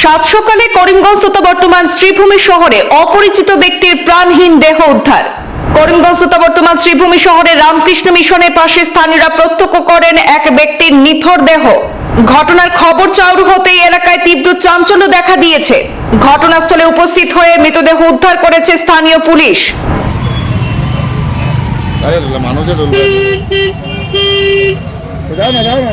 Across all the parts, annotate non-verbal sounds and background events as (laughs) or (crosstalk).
সাত সকালে করিমগঞ্জ তথা বর্তমান শ্রীভূমি শহরে অপরিচিত ব্যক্তির প্রাণহীন দেহ উদ্ধার। করিমগঞ্জ তথা বর্তমান শ্রীভূমি শহরে রামকৃষ্ণ মিশনের পাশে স্থানীয়রা প্রত্যক্ষ করেন এক ব্যক্তির নিথর দেহ। ঘটনার খবর চাউর হতেই এলাকায় তীব্র চাঞ্চল্য দেখা দিয়েছে। ঘটনাস্থলে উপস্থিত হয়ে মৃতদেহ উদ্ধার করেছে স্থানীয় পুলিশ। মানুষের (laughs) যাও না যাও না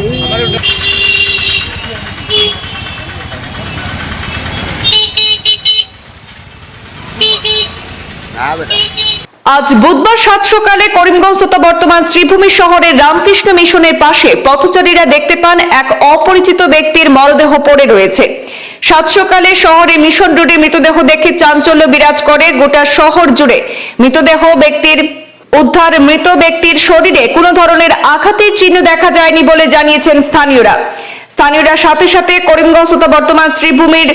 আজ বুধবার সাত সকালে করিমগঞ্জ তথা বর্তমান শ্রীভূমি শহরের রামকৃষ্ণ মিশনের পাশে পথচারীরা দেখতে পান এক অপরিচিত ব্যক্তির মরদেহ পড়ে রয়েছে। সাত সকালে শহরে মিশন রোডে মৃতদেহ দেখে চাঞ্চল্য বিরাজ করে গোটা শহর জুড়ে। মৃতদেহ ব্যক্তির উদ্ধার মৃত ব্যক্তির শরীরে কোনো ধরনের আঘাতের চিহ্ন দেখা যায়নি বলে জানিয়েছেন স্থানীয়রা। স্থানীয়রা সাথে সাথে করিমগঞ্জ তথা বর্তমান শ্রীভূমির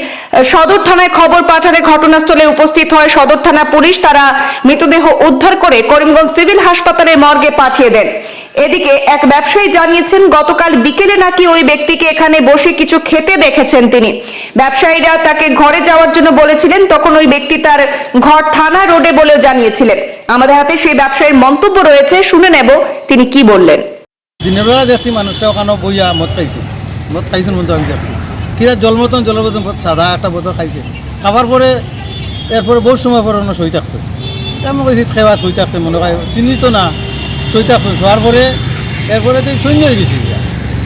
সদর থানায় খবর পাঠালে ঘটনাস্থলে উপস্থিত হয়। সদর থানা পুলিশ তারা মৃতদেহ উদ্ধার করে করিমগঞ্জ সিভিল হাসপাতালে মর্গে পাঠিয়ে দেন। এদিকে এক ব্যবসায়ী জানিয়েছেন, গতকাল বিকেলে নাকি ওই ব্যক্তিকে এখানে বসে কিছু খেতে দেখেছেন তিনি। ব্যবসায়ীরা তাকে ঘরে যাওয়ার জন্য বলেছিলেন, তখন ওই ব্যক্তি তার ঘর থানা রোডে বলেও জানিয়েছিলেন। আমাদের হাতে সেই ব্যবসায়ীর মন্তব্য রয়েছে, শুনে নেব তিনি কি বললেন। দিনের বেলা দেখছি মানুষটা ওখানে বইয়া মদ খাইছে। মদ খাইছেন মতো আমি দেখছি কিরা জল মতন জল মতন সাদা একটা বোতল খাইছে। খাবার পরে এরপরে বহু সময় পরে ওনা সই থাকছে আমি কইছি খেবা সই থাকছে মনে হয় চিনি তো না সই থাকছে শোয়ার পরে এরপরে তুই সৈন্য হয়ে গেছি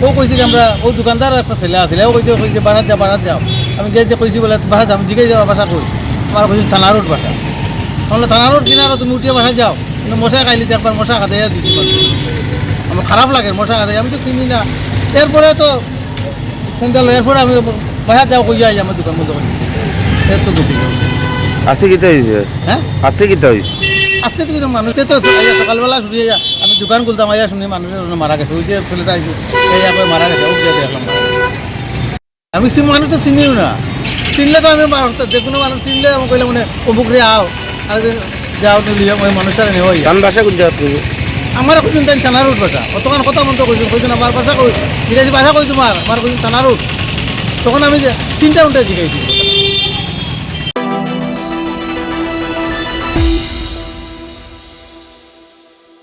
ও কইছে যে, আমরা, ও দোকানদার একটা ছেলে আসলে ও কইছে কইছে বাড়াত যা বাড়াত যাও। আমি যে কইছি বলে বাড়াত যাও জিগাই যাওয়া বাসা কই? আমার কইছি, থানা রোড বাসা তাহলে থানা রোড কিনারা তুমি উঠিয়ে বাসা যাও। কিন্তু মশা খাইলি একবার মশা খাতে দিচ্ছি আমার খারাপ লাগে, মশা খাতে আমি তো চিনি না। এরপরে তো সেন্ট্রাল এরপরে আমি বাসার যাও কই যাই আমার দোকান বন্ধ করে দিচ্ছি। এর তো বেশি আজকে কিতা হয়েছে হ্যাঁ? আজকে কিতা হয়েছে আজকে তো মানুষকে তো আইয়া সকালবেলা শুনিয়ে যা আমি দোকান খুলতাম আইয়া শুনি মানুষের মারা গেছে। ওই যে ছেলেটা আইছে এই মারা গেছে ওই দেখলাম আমি চিনি মানুষ তো চিনিও না। চিনলে তো আমি যে কোনো মানুষ চিনলে আমি কইলে মানে অমুক রে আও আর যে যাও তো লিয়া ওই মানুষটা নেওয়া ধান বাসা কোন তুমি আমার কইছেন তাই থানা রোড বাসা অতক্ষণ কথা মতো কইছেন কইছেন আমার বাসা কই ইংরেজি ভাষা কই তোমার? আমার কইছেন থানা রোড তখন আমি তিনটা উল্টে জিগাইছি।